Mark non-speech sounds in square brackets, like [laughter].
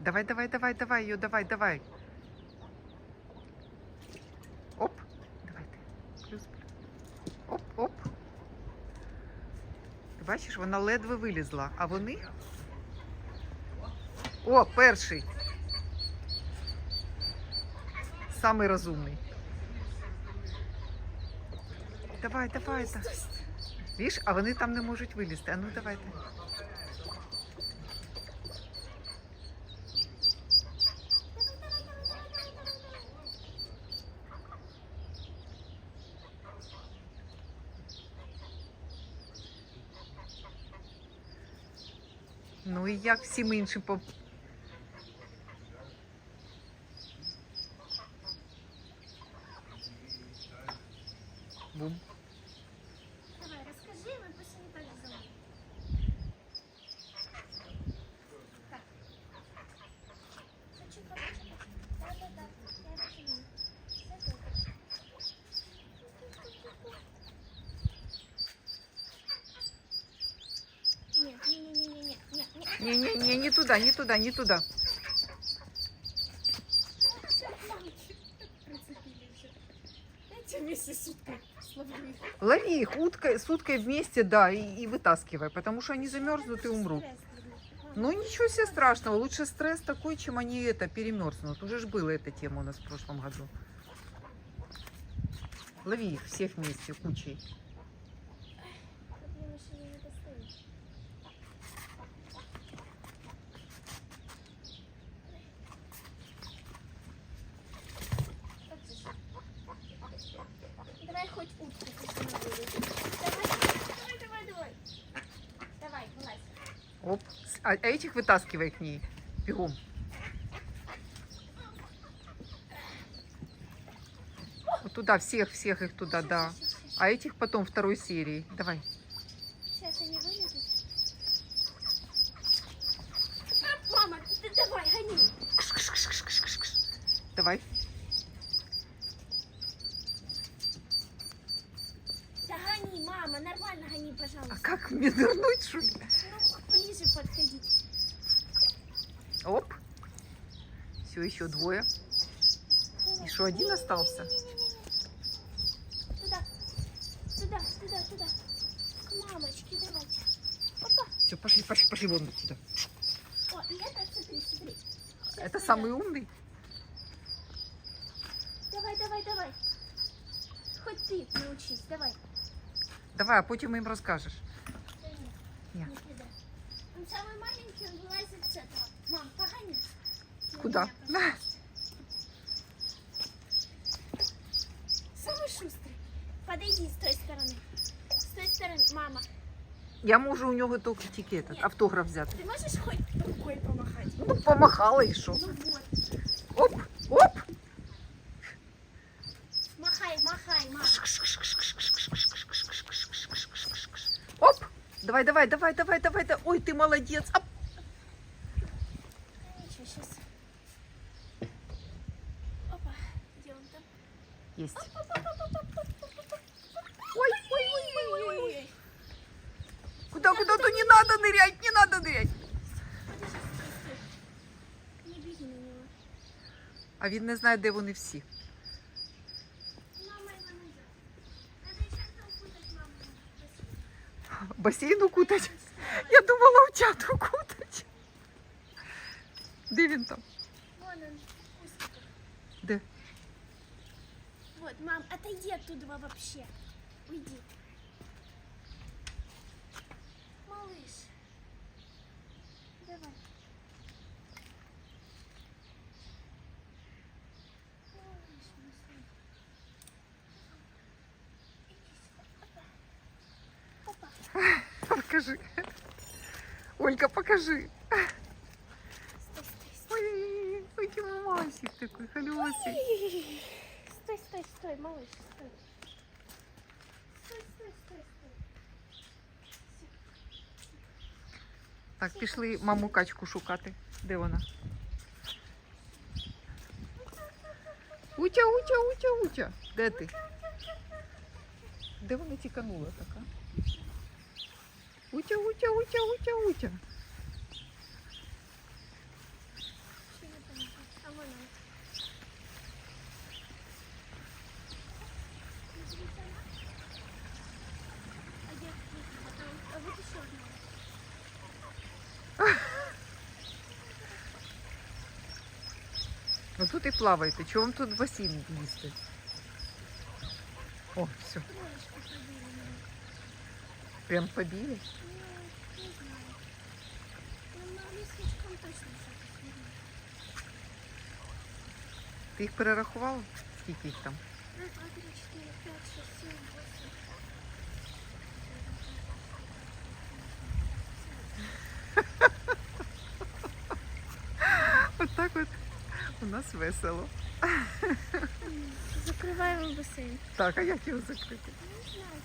Давай, давай, давай, давай, ее, давай, давай. Оп. Давай ти. Плюс, плюс. Оп, оп. Ти бачиш, вона ледве вилізла, а вони. О, перший. Самий розумний. Давай, давай, давай. Віж, а вони там не можуть вилізти. А ну давайте. Ну і як всім іншим по. Бум. Не-не-не, не туда, не туда, не туда. Лови их уткой, с уткой вместе, да, и, и вытаскивай, потому что они замерзнут и умрут. Ну ничего себе страшного, лучше стресс такой, чем они это перемерзнут. Уже ж была эта тема у нас в прошлом году. Лови их всех вместе кучей. Мне машину не достают. Давай хоть утку установили. Давай, давай, давай, давай. Давай, вылазь. Оп. С- А, а этих вытаскивай к ней. Бегом. Вот туда, всех, всех их туда, да. А этих потом второй серии. Давай. Сейчас они вылезут. А, Мама, ты давай, гони. Давай. Да гони, мама, нормально гони, А пожалуйста. как мне нырнуть, что ли? Ну, Оп. Все, еще двое. И что, один остался? Туда, туда, туда, туда. К мамочке давайте. Опа. Все, пошли, пошли, пошли вон отсюда. О, и это, смотри, смотри. Сейчас Это пойдёт. самый умный? Давай, давай, давай. Хоть ты научись, давай. Давай, а потім їм розкажеш. Не туда. Он самый маленький, Мам, погони. На Куда? меня, пожалуйста. Самый шустрый. Подойди с той стороны. С той стороны. Мама, Я можу у нього тільки тільки этот, Ні. автограф взяти. ты можешь хоть рукой помахать? Ну, помахала і що? Ну вот. Оп, оп. Махай, махай, мама. Оп. Давай, давай, давай, давай, давай. да- Ой, ты молодец. Оп. Есть. Оп-оп-оп-оп-оп-оп-оп. Ой, ой, ой, ой, ой. Ой-ой-ой. Куда, куда, то не надо нырять, не надо нырять. Подожди, стой, стой. Не беги на него. А він не знає, де вони всі. Мама его найдет. Надо еще там укутать маму. Спасибо. Басейн укутать. Я думала, утят укутать. Де він там? Вон он, кустик. Де? Вот, мам, отойди оттуда вообще. Уйди. Малыш. Давай. Малыш. Опа. Опа. Покажи. Олька, покажи. Стой, стой, стой. Ой, ой, ты мамасик такой, холесый. Стой, стой, стой, малыш, стой. Стой, стой, стой, стой. Так, пішли маму качку шукати. Де вона? Утя, утя, утя, утя. Де ти? Де вона тіканула така? Утя, утя, утя, утя, утя. Ну тут і плавайте. Чого вам тут в басейн лізти? О, все, Троєчку побили мене. прям побили. Ну, не знаю. Ну, на лісочком точно щось не Ти їх перерахувала? Скільки їх там? [laughs] Раз, два, три, четыре, пять, шесть, семь, восемь. От так от У нас весело. Закриваємо басейн. Так, а як його закрити? Не знаю.